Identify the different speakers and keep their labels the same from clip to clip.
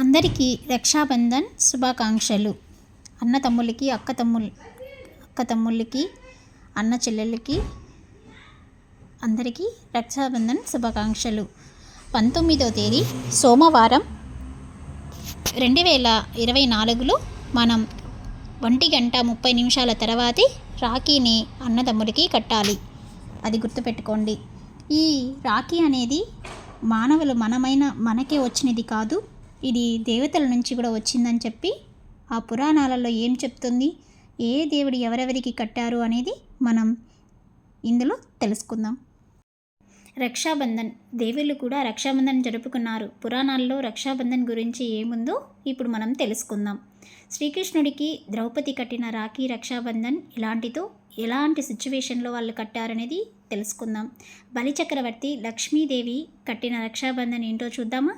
Speaker 1: అందరికీ రక్షాబంధన్ శుభాకాంక్షలు. అన్న తమ్ముళ్ళకి అక్క తమ్ముల్ అక్క తమ్ముళ్ళకి అన్న చెల్లెళ్ళకి అందరికీ రక్షాబంధన్ శుభాకాంక్షలు. పంతొమ్మిదో తేదీ సోమవారం రెండు వేల ఇరవై నాలుగులో మనం ఒంటి గంట ముప్పై నిమిషాల తర్వాతే రాఖీని అన్నదమ్ముడికి కట్టాలి. అది గుర్తుపెట్టుకోండి. ఈ రాఖీ అనేది మానవులు మనమైన మనకే వచ్చినది కాదు. ఇది దేవతల నుంచి కూడా వచ్చిందని చెప్పి ఆ పురాణాలలో ఏం చెప్తుంది? ఏ దేవుడు ఎవరెవరికి కట్టారు అనేది మనం ఇందులో తెలుసుకుందాం. రక్షాబంధన్ దేవుళ్ళు కూడా రక్షాబంధన్ జరుపుకున్నారు. పురాణాల్లో రక్షాబంధన్ గురించి ఏముందో ఇప్పుడు మనం తెలుసుకుందాం. శ్రీకృష్ణుడికి ద్రౌపది కట్టిన రాఖీ రక్షాబంధన్ ఇలాంటితో ఎలాంటి సిచ్యువేషన్లో వాళ్ళు కట్టారనేది తెలుసుకుందాం. బలిచక్రవర్తి లక్ష్మీదేవి కట్టిన రక్షాబంధన్ ఏంటో చూద్దామా?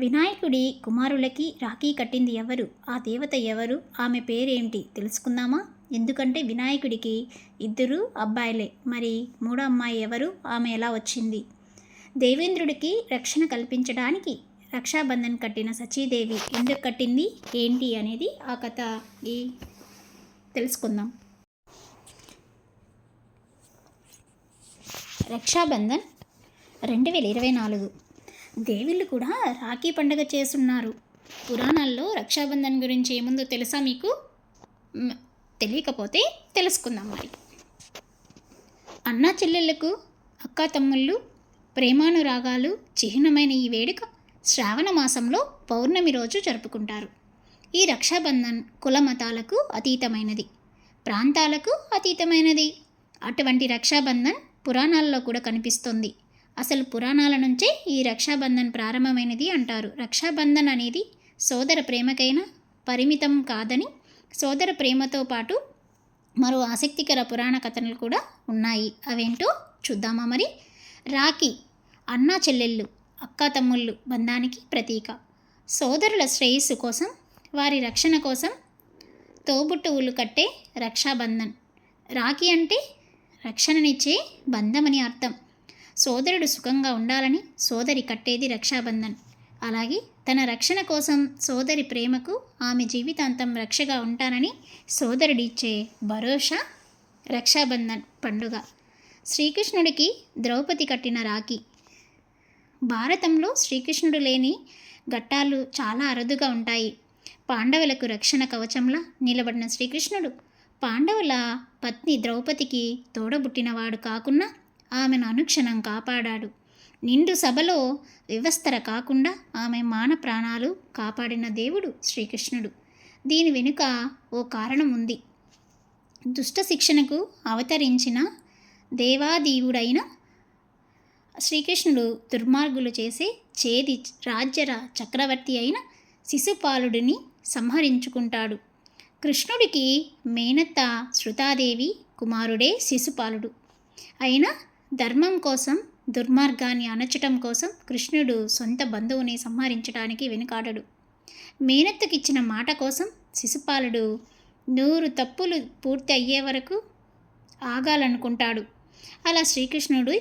Speaker 1: వినాయకుడి కుమారులకి రాఖీ కట్టింది ఎవరు? ఆ దేవత ఎవరు? ఆమె పేరేంటి? తెలుసుకుందామా? ఎందుకంటే వినాయకుడికి ఇద్దరు అబ్బాయిలే. మరి మూడో అమ్మాయి ఎవరు? ఆమె ఎలా వచ్చింది? దేవేంద్రుడికి రక్షణ కల్పించడానికి రక్షాబంధన్ కట్టిన సచీదేవి ఎందుకు కట్టింది? ఏంటి అనేది ఆ కథ ఈ తెలుసుకుందాం. రక్షాబంధన్ రెండు వేల ఇరవై నాలుగు దేవుళ్ళు కూడా రాఖీ పండుగ చేస్తున్నారు. పురాణాల్లో రక్షాబంధన్ గురించి ఏముందో తెలుసా మీకు? తెలియకపోతే తెలుసుకుందాం మరి. అన్నా చెల్లెళ్ళకు అక్కా తమ్ముళ్ళు ప్రేమానురాగాలు చిహ్నమైన ఈ వేడుక శ్రావణ మాసంలో పౌర్ణమి రోజు జరుపుకుంటారు. ఈ రక్షాబంధన్ కుల మతాలకు అతీతమైనది ప్రాంతాలకు అతీతమైనది. అటువంటి రక్షాబంధన్ పురాణాల్లో కూడా కనిపిస్తుంది. అసలు పురాణాల నుంచే ఈ రక్షాబంధన్ ప్రారంభమైనది అంటారు. రక్షాబంధన్ అనేది సోదర ప్రేమకైనా పరిమితం కాదని సోదర ప్రేమతో పాటు మరో ఆసక్తికర పురాణ కథలు కూడా ఉన్నాయి. అవేంటో చూద్దామా మరి? రాఖీ అన్నా చెల్లెళ్ళు అక్కా తమ్ముళ్ళు బంధానికి ప్రతీక. సోదరుల శ్రేయస్సు కోసం వారి రక్షణ కోసం తోబుట్టువులు కట్టే రక్షాబంధన్. రాఖీ అంటే రక్షణనిచ్చే బంధమని అర్థం. సోదరుడు సుఖంగా ఉండాలని సోదరి కట్టేది రక్షాబంధన్. అలాగే తన రక్షణ కోసం సోదరి ప్రేమకు ఆమె జీవితాంతం రక్షగా ఉంటానని సోదరుడిచ్చే భరోసా రక్షాబంధన్ పండుగ. శ్రీకృష్ణుడికి ద్రౌపది కట్టిన రాఖీ. భారతంలో శ్రీకృష్ణుడు లేని ఘట్టాలు చాలా అరుదుగా ఉంటాయి. పాండవులకు రక్షణ కవచంలా నిలబడిన శ్రీకృష్ణుడు పాండవుల పత్ని ద్రౌపదికి తోడబుట్టినవాడు కాకున్నా ఆమెను అనుక్షణం కాపాడాడు. నిండు సభలో వివస్తర కాకుండా ఆమె మాన ప్రాణాలు కాపాడిన దేవుడు శ్రీకృష్ణుడు. దీని వెనుక ఓ కారణం ఉంది. దుష్ట శిక్షణకు అవతరించిన దేవాదీవుడైన శ్రీకృష్ణుడు దుర్మార్గులు చేసే చేది రాజ్యర చక్రవర్తి అయిన శిశుపాలుడిని సంహరించుకుంటాడు. కృష్ణుడికి మేనత్త శృతాదేవి కుమారుడే శిశుపాలుడు. అయినా ధర్మం కోసం దుర్మార్గాన్ని అణచటం కోసం కృష్ణుడు సొంత బంధువుని సంహరించడానికి వెనుకాడడు. మేనత్తకిచ్చిన మాట కోసం శిశుపాలుడు నూరు తప్పులు పూర్తి అయ్యే వరకు ఆగాలనుకుంటాడు. అలా శ్రీకృష్ణుడు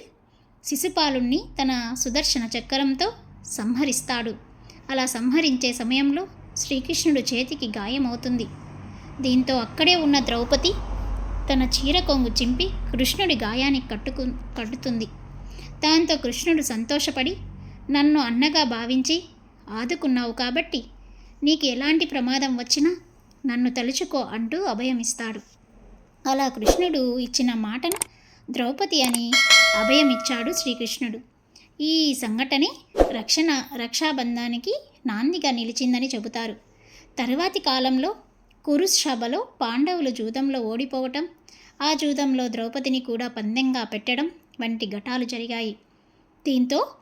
Speaker 1: శిశుపాలుణ్ణి తన సుదర్శన చక్రంతో సంహరిస్తాడు. అలా సంహరించే సమయంలో శ్రీకృష్ణుడు చేతికి గాయమవుతుంది. దీంతో అక్కడే ఉన్న ద్రౌపది తన చీర కొంగు చింపి కృష్ణుడి గాయానికి కట్టుకు కట్టుతుంది దాంతో కృష్ణుడు సంతోషపడి నన్ను అన్నగా భావించి ఆదుకున్నావు కాబట్టి నీకు ఎలాంటి ప్రమాదం వచ్చినా నన్ను తలుచుకో అంటూ అభయమిస్తాడు. అలా కృష్ణుడు ఇచ్చిన మాటను ద్రౌపది అని అభయమిచ్చాడు శ్రీకృష్ణుడు. ఈ సంఘటనే రక్షణ రక్షాబంధానికి నాందిగా నిలిచిందని చెబుతారు. తరువాతి కాలంలో కురుసభలో పాండవులు జూదంలో ఓడిపోవటం ఆ జూదంలో ద్రౌపదిని కూడా పందెంగా పెట్టడం వంటి ఘటాలు జరిగాయి. దీంతో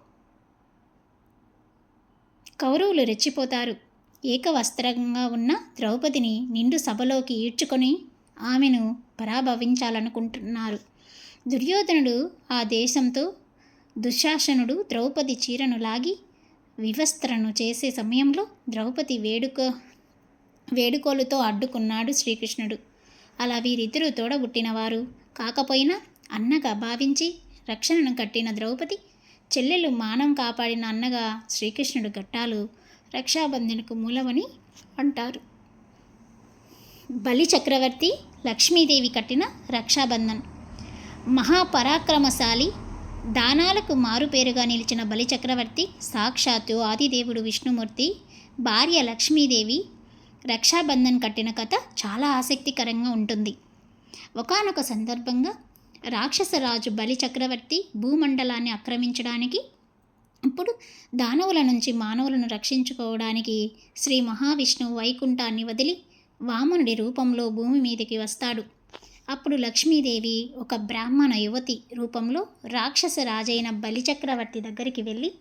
Speaker 1: కౌరవులు రెచ్చిపోతారు. ఏకవస్త్రంగా ఉన్న ద్రౌపదిని నిండు సభలోకి ఈడ్చుకొని ఆమెను పరాభవించాలనుకుంటున్నారు. దుర్యోధనుడు ఆ దేశంతో దుశ్శాసనుడు ద్రౌపది చీరను లాగి వివస్త్రను చేసే సమయంలో ద్రౌపది వేడుక వేడుకోలుతో అడ్డుకున్నాడు శ్రీకృష్ణుడు. అలా వీరిద్దరూ తోడబుట్టినవారు కాకపోయినా అన్నగా భావించి రక్షణను కట్టిన ద్రౌపది చెల్లెలు మానం కాపాడిన అన్నగా శ్రీకృష్ణుడు ఘట్టాలు రక్షాబంధనకు మూలమని అంటారు. బలి చక్రవర్తి లక్ష్మీదేవి కట్టిన రక్షాబంధన్. మహాపరాక్రమశాలి దానాలకు మారుపేరుగా నిలిచిన బలి చక్రవర్తి సాక్షాత్తు ఆదిదేవుడు విష్ణుమూర్తి భార్య లక్ష్మీదేవి రక్షాబంధన్ కట్టిన కథ చాలా ఆసక్తికరంగా ఉంటుంది. ఒకానొక సందర్భంగా రాక్షసరాజు బలి చక్రవర్తి భూమండలాన్ని ఆక్రమించడానికి ఇప్పుడు దానవుల నుంచి మానవులను రక్షించుకోవడానికి శ్రీ మహావిష్ణువు వైకుంఠాన్ని వదిలి వామనుడి రూపంలో భూమి మీదకి వస్తాడు. అప్పుడు లక్ష్మీదేవి ఒక బ్రాహ్మణ యువతి రూపంలో రాక్షస రాజైన బలి చక్రవర్తి దగ్గరికి వెళ్ళి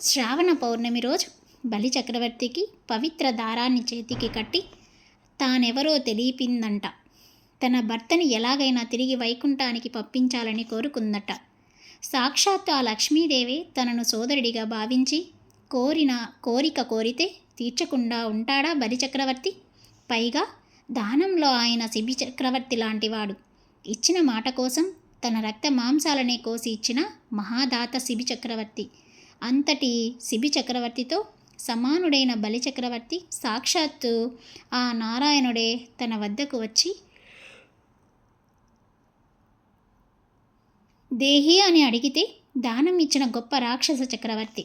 Speaker 1: శ్రావణ పౌర్ణమి రోజు బలి చక్రవర్తికి పవిత్ర దారాన్ని చేతికి కట్టి తానెవరో తెలియపిందంట. తన భర్తని ఎలాగైనా తిరిగి వైకుంఠానికి పంపించాలని కోరుకుందట. సాక్షాత్తు ఆ లక్ష్మీదేవి తనను సోదరుడిగా భావించి కోరిన కోరిక కోరితే తీర్చకుండా ఉంటాడా బలి చక్రవర్తి? పైగా దానంలో ఆయన శిబి చక్రవర్తి లాంటివాడు. ఇచ్చిన మాట కోసం తన రక్త మాంసాలనే కోసి ఇచ్చిన మహాదాత శిబి చక్రవర్తి. అంతటి శిబి చక్రవర్తితో సమానుడైన బలి చక్రవర్తి సాక్షాత్తు ఆ నారాయణుడే తన వద్దకు వచ్చి దేహి అని అడిగితే దానం ఇచ్చిన గొప్ప రాక్షస చక్రవర్తి.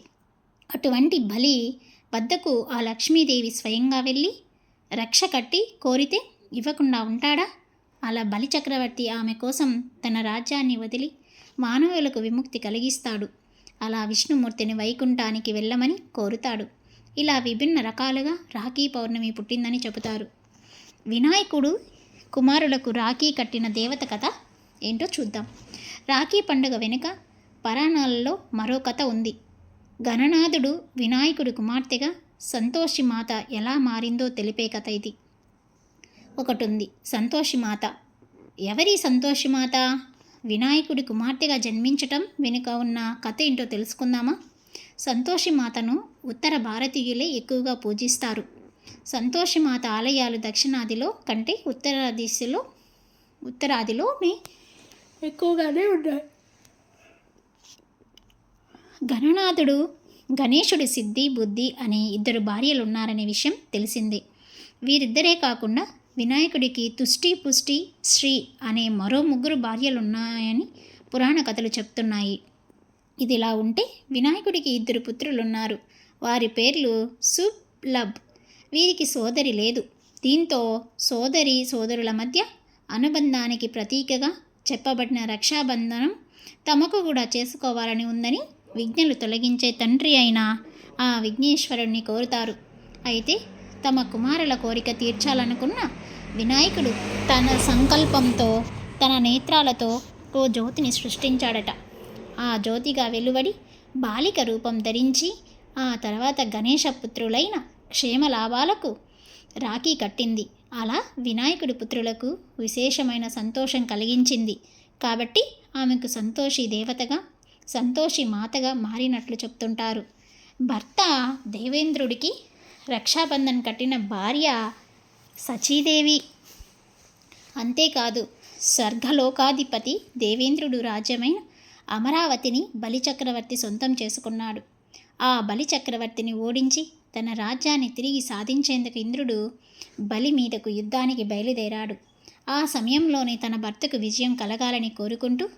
Speaker 1: అటువంటి బలి వద్దకు ఆ లక్ష్మీదేవి స్వయంగా వెళ్ళి రక్ష కట్టి కోరితే ఇవ్వకుండా ఉంటాడా? అలా బలి చక్రవర్తి ఆమె కోసం తన రాజ్యాన్ని వదిలి మానవులకు విముక్తి కలిగిస్తాడు. అలా విష్ణుమూర్తిని వైకుంఠానికి వెళ్ళమని కోరుతాడు. ఇలా విభిన్న రకాలుగా రాఖీ పౌర్ణమి పుట్టిందని చెబుతారు. వినాయకుడు కుమారులకు రాఖీ కట్టిన దేవత కథ ఏంటో చూద్దాం. రాఖీ పండుగ వెనుక పరాణాలలో మరో కథ ఉంది. గణనాథుడు వినాయకుడి కుమార్తెగా సంతోషి మాత ఎలా మారిందో తెలిపే కథ ఇది. ఒకటి ఉంది సంతోషి మాత. ఎవరి సంతోషి మాత? వినాయకుడి కుమార్తెగా జన్మించటం వెనుక ఉన్న కథ ఏంటో తెలుసుకుందామా? సంతోషి మాతను ఉత్తర భారతీయులే ఎక్కువగా పూజిస్తారు. సంతోషి మాత ఆలయాలు దక్షిణాదిలో కంటే ఉత్తర దిశలో ఉత్తరాదిలోనే ఎక్కువగానే ఉన్నాయి. గణనాథుడు గణేశుడి సిద్ధి బుద్ధి అనే ఇద్దరు భార్యలు ఉన్నారనే విషయం తెలిసిందే. వీరిద్దరే కాకుండా వినాయకుడికి తుష్టి పుష్టి శ్రీ అనే మరో ముగ్గురు భార్యలు ఉన్నాయని పురాణ కథలు చెప్తున్నాయి. ఇదిలా ఉంటే వినాయకుడికి ఇద్దరు పుత్రులున్నారు. వారి పేర్లు సులభ్ వీరికి సోదరి లేదు. దీంతో సోదరి సోదరుల మధ్య అనుబంధానికి ప్రతీకగా చెప్పబడిన రక్షాబంధనం తమకు కూడా చేసుకోవాలని ఉందని విజ్ఞలు తొలగించే తండ్రి అయిన ఆ విఘ్నేశ్వరుణ్ణి కోరుతారు. అయితే తమ కుమారుల కోరిక తీర్చాలనుకున్న వినాయకుడు తన సంకల్పంతో తన నేత్రాలతో ఓ జ్యోతిని సృష్టించాడట. ఆ జ్యోతిగా వెలువడి బాలిక రూపం ధరించి ఆ తర్వాత గణేష పుత్రులైన క్షేమ లాభాలకు రాఖీ కట్టింది. అలా వినాయకుడి పుత్రులకు విశేషమైన సంతోషం కలిగించింది. కాబట్టి ఆమెకు సంతోషి దేవతగా సంతోషి మాతగా మారినట్లు చెప్తుంటారు. భర్త దేవేంద్రుడికి రక్షాబంధన్ కట్టిన భార్య సచీదేవి. అంతేకాదు స్వర్గలోకాధిపతి దేవేంద్రుడు రాజ్యమైన అమరావతిని బలిచక్రవర్తి సొంతం చేసుకున్నాడు. ఆ బలిచక్రవర్తిని ఓడించి తన రాజ్యాన్ని తిరిగి సాధించేందుకు ఇంద్రుడు బలి మీదకు యుద్ధానికి బయలుదేరాడు. ఆ సమయంలోనే తన భర్తకు విజయం కలగాలని కోరుకుంటూ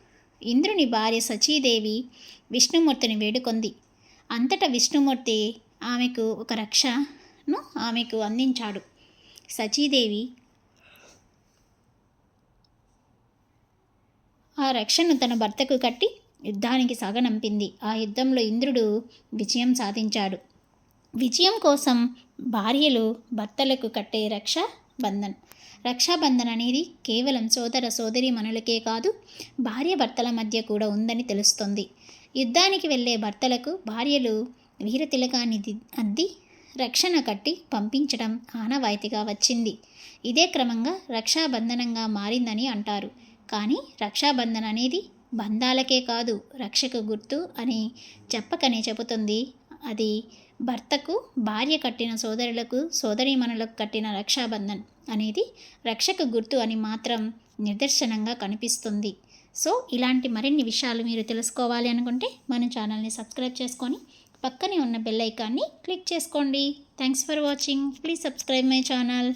Speaker 1: ఇంద్రుని భార్య సచీదేవి విష్ణుమూర్తిని వేడుకొంది. అంతటా విష్ణుమూర్తి ఆమెకు ఒక రక్షను ఆమెకు అందించాడు. సచీదేవి ఆ రక్షను తన భర్తకు కట్టి యుద్ధానికి సాగనంపింది. ఆ యుద్ధంలో ఇంద్రుడు విజయం సాధించాడు. విజయం కోసం భార్యలు భర్తలకు కట్టే రక్ష బంధన్ రక్షాబంధన్ అనేది కేవలం సోదర సోదరి మనులకే కాదు భార్య భర్తల మధ్య కూడా ఉందని తెలుస్తుంది. యుద్ధానికి వెళ్ళే భర్తలకు భార్యలు వీరతిలకాన్ని తిలకాన్ని అద్ది రక్షణ కట్టి పంపించడం ఆనవాయితీగా వచ్చింది. ఇదే క్రమంగా రక్షాబంధనంగా మారిందని అంటారు. కానీ రక్షాబంధన్ అనేది బంధాలకే కాదు రక్షకు గుర్తు అని చెప్పకనే చెబుతుంది. అది భర్తకు భార్య కట్టిన సోదరులకు సోదరీమణులకు కట్టిన రక్షాబంధన్ అనేది రక్షకు గుర్తు అని మాత్రం నిదర్శనంగా కనిపిస్తుంది. సో ఇలాంటి మరిన్ని విషయాలు మీరు తెలుసుకోవాలి అనుకుంటే మన ఛానల్ని సబ్స్క్రైబ్ చేసుకొని పక్కనే ఉన్న బెల్ ఐకాన్ని క్లిక్ చేసుకోండి. Thanks for watching. Please subscribe my channel.